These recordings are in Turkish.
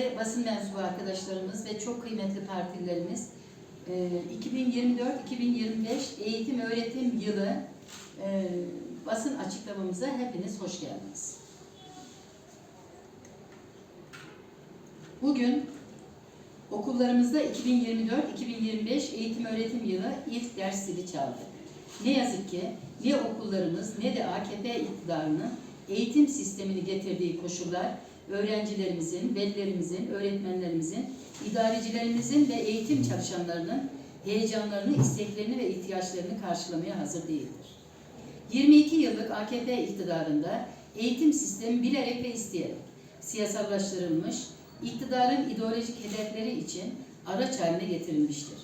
değerli basın mensubu arkadaşlarımız ve çok kıymetli partililerimiz, e, 2024-2025 eğitim öğretim yılı e, basın açıklamamıza hepiniz hoş geldiniz. Bugün okullarımızda 2024-2025 eğitim öğretim yılı ilk ders zili çaldı. Ne yazık ki ne okullarımız ne de AKP iktidarının eğitim sistemini getirdiği koşullar öğrencilerimizin, velilerimizin, öğretmenlerimizin, idarecilerimizin ve eğitim çalışanlarının heyecanlarını, isteklerini ve ihtiyaçlarını karşılamaya hazır değildir. 22 yıllık AKP iktidarında eğitim sistemi bilerek ve isteyerek siyasallaştırılmış, iktidarın ideolojik hedefleri için araç haline getirilmiştir.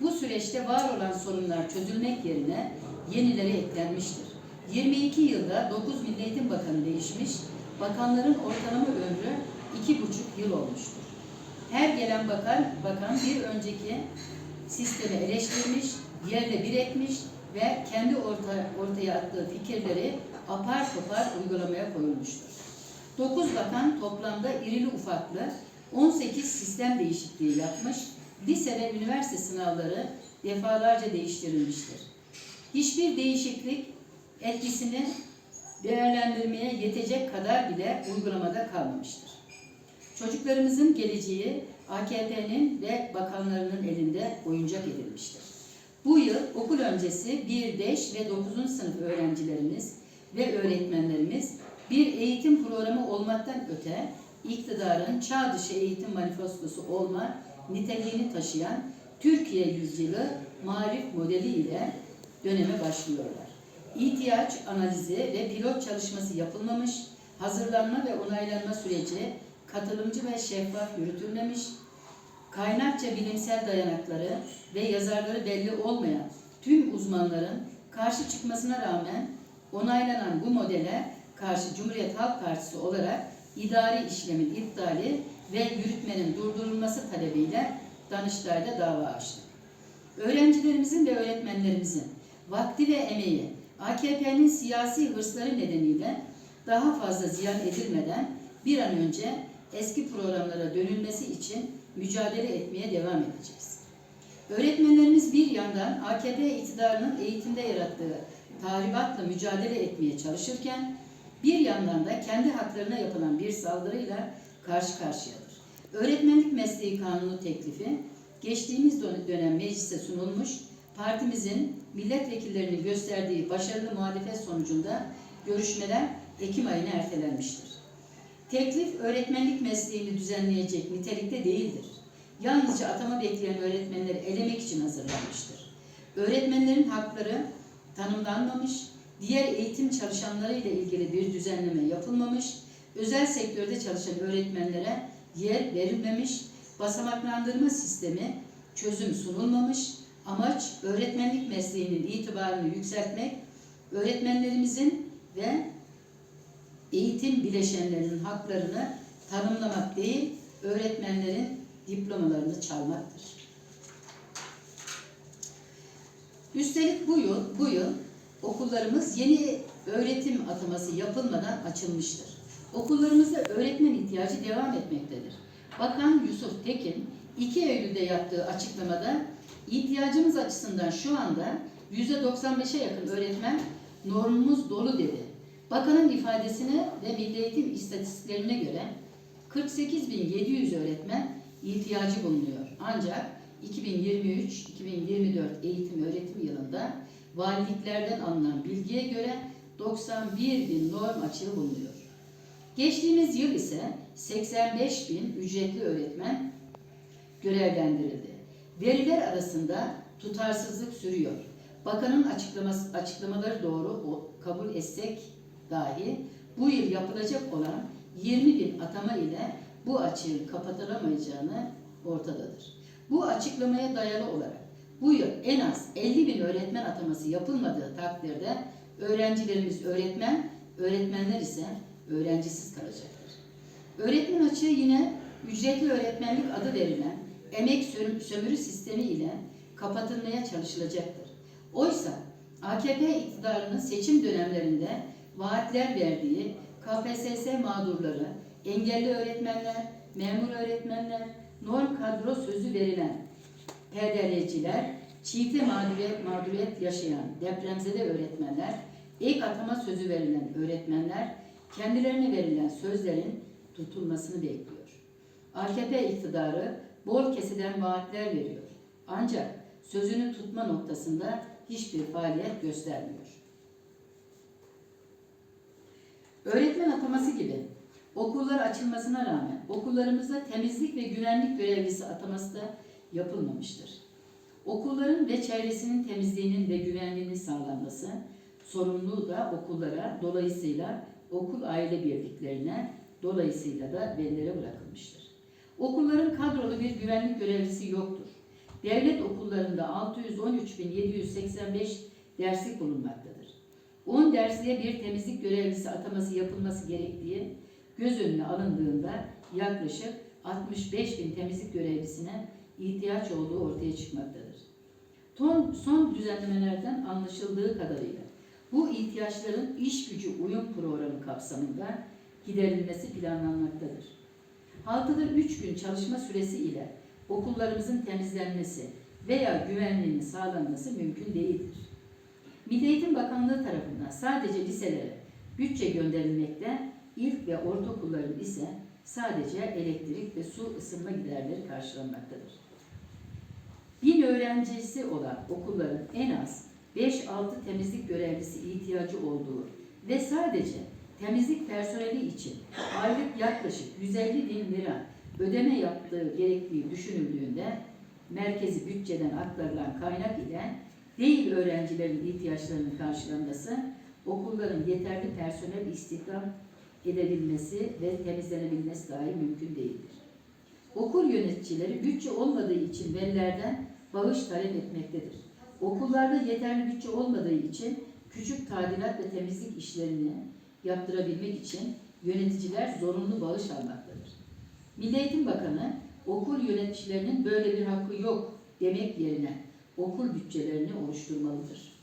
Bu süreçte var olan sorunlar çözülmek yerine yenileri eklenmiştir. 22 yılda 9 Milli Eğitim Bakanı değişmiş, bakanların ortalama ömrü 2,5 yıl olmuştur. Her gelen bakan, bakan bir önceki sistemi eleştirmiş, yerde bir etmiş ve kendi orta, ortaya attığı fikirleri apar topar uygulamaya koyulmuştur. 9 bakan toplamda irili ufaklı 18 sistem değişikliği yapmış, lise ve üniversite sınavları defalarca değiştirilmiştir. Hiçbir değişiklik etkisini değerlendirmeye yetecek kadar bile uygulamada kalmamıştır. Çocuklarımızın geleceği AKP'nin ve bakanlarının elinde oyuncak edilmiştir. Bu yıl okul öncesi 1, 5 ve 9. sınıf öğrencilerimiz ve öğretmenlerimiz bir eğitim programı olmaktan öte iktidarın çağ dışı eğitim manifestosu olma niteliğini taşıyan Türkiye yüzyılı marif modeli ile döneme başlıyorlar. İhtiyaç analizi ve pilot çalışması yapılmamış, hazırlanma ve onaylanma süreci katılımcı ve şeffaf yürütülmemiş, kaynakça bilimsel dayanakları ve yazarları belli olmayan tüm uzmanların karşı çıkmasına rağmen onaylanan bu modele karşı Cumhuriyet Halk Partisi olarak idari işlemin iptali ve yürütmenin durdurulması talebiyle Danıştay'da dava açtık. Öğrencilerimizin ve öğretmenlerimizin vakti ve emeği AKP'nin siyasi hırsları nedeniyle daha fazla ziyan edilmeden bir an önce eski programlara dönülmesi için mücadele etmeye devam edeceğiz. Öğretmenlerimiz bir yandan AKP iktidarının eğitimde yarattığı tahribatla mücadele etmeye çalışırken bir yandan da kendi haklarına yapılan bir saldırıyla karşı karşıyadır. Öğretmenlik Mesleği Kanunu teklifi geçtiğimiz dönem meclise sunulmuş, partimizin milletvekillerinin gösterdiği başarılı muhalefet sonucunda görüşmeler Ekim ayına ertelenmiştir. Teklif öğretmenlik mesleğini düzenleyecek nitelikte değildir. Yalnızca atama bekleyen öğretmenleri elemek için hazırlanmıştır. Öğretmenlerin hakları tanımlanmamış, diğer eğitim çalışanları ile ilgili bir düzenleme yapılmamış, özel sektörde çalışan öğretmenlere yer verilmemiş, basamaklandırma sistemi çözüm sunulmamış, amaç öğretmenlik mesleğinin itibarını yükseltmek, öğretmenlerimizin ve eğitim bileşenlerinin haklarını tanımlamak değil, öğretmenlerin diplomalarını çalmaktır. Üstelik bu yıl, bu yıl okullarımız yeni öğretim ataması yapılmadan açılmıştır. Okullarımızda öğretmen ihtiyacı devam etmektedir. Bakan Yusuf Tekin 2 Eylül'de yaptığı açıklamada ihtiyacımız açısından şu anda %95'e yakın öğretmen normumuz dolu dedi. Bakanın ifadesine ve Milli Eğitim istatistiklerine göre 48.700 öğretmen ihtiyacı bulunuyor. Ancak 2023-2024 eğitim öğretim yılında valiliklerden alınan bilgiye göre 91 bin norm açığı bulunuyor. Geçtiğimiz yıl ise 85 bin ücretli öğretmen görevlendirildi. Veriler arasında tutarsızlık sürüyor. Bakanın açıklaması, açıklamaları doğru o, kabul etsek dahi bu yıl yapılacak olan 20 bin atama ile bu açığı kapatılamayacağını ortadadır. Bu açıklamaya dayalı olarak bu yıl en az 50 bin öğretmen ataması yapılmadığı takdirde öğrencilerimiz öğretmen, öğretmenler ise öğrencisiz kalacaktır. Öğretmen açığı yine ücretli öğretmenlik adı verilen emek sömürü sistemi ile kapatılmaya çalışılacaktır. Oysa AKP iktidarının seçim dönemlerinde vaatler verdiği KPSS mağdurları, engelli öğretmenler, memur öğretmenler, norm kadro sözü verilen PDR'ciler, çiğte mağduriyet, mağduriyet yaşayan depremzede öğretmenler, ek atama sözü verilen öğretmenler, kendilerine verilen sözlerin tutulmasını bekliyor. AKP iktidarı bol keseden vaatler veriyor. Ancak sözünü tutma noktasında hiçbir faaliyet göstermiyor. Öğretmen ataması gibi okullar açılmasına rağmen okullarımızda temizlik ve güvenlik görevlisi ataması da yapılmamıştır. Okulların ve çevresinin temizliğinin ve güvenliğinin sağlanması sorumluluğu da okullara dolayısıyla okul aile birliklerine dolayısıyla da velilere bırakılmıştır. Okulların kadrolu bir güvenlik görevlisi yoktur. Devlet okullarında 613.785 derslik bulunmaktadır. 10 dersliğe bir temizlik görevlisi ataması yapılması gerektiği göz önüne alındığında yaklaşık 65 bin temizlik görevlisine ihtiyaç olduğu ortaya çıkmaktadır. Son, son düzenlemelerden anlaşıldığı kadarıyla bu ihtiyaçların iş gücü uyum programı kapsamında giderilmesi planlanmaktadır. Haftada 3 gün çalışma süresi ile okullarımızın temizlenmesi veya güvenliğinin sağlanması mümkün değildir. Milli Eğitim Bakanlığı tarafından sadece liselere bütçe gönderilmekte, ilk ve ortaokulların ise sadece elektrik ve su ısınma giderleri karşılanmaktadır. Bin öğrencisi olan okulların en az 5-6 temizlik görevlisi ihtiyacı olduğu ve sadece temizlik personeli için aylık yaklaşık 150 bin lira ödeme yaptığı gerektiği düşünüldüğünde merkezi bütçeden aktarılan kaynak ile değil öğrencilerin ihtiyaçlarının karşılanması, okulların yeterli personel istihdam edebilmesi ve temizlenebilmesi dahi mümkün değildir. Okul yöneticileri bütçe olmadığı için velilerden bağış talep etmektedir. Okullarda yeterli bütçe olmadığı için küçük tadilat ve temizlik işlerini yaptırabilmek için yöneticiler zorunlu bağış almaktadır. Milli Eğitim Bakanı okul yöneticilerinin böyle bir hakkı yok demek yerine okul bütçelerini oluşturmalıdır.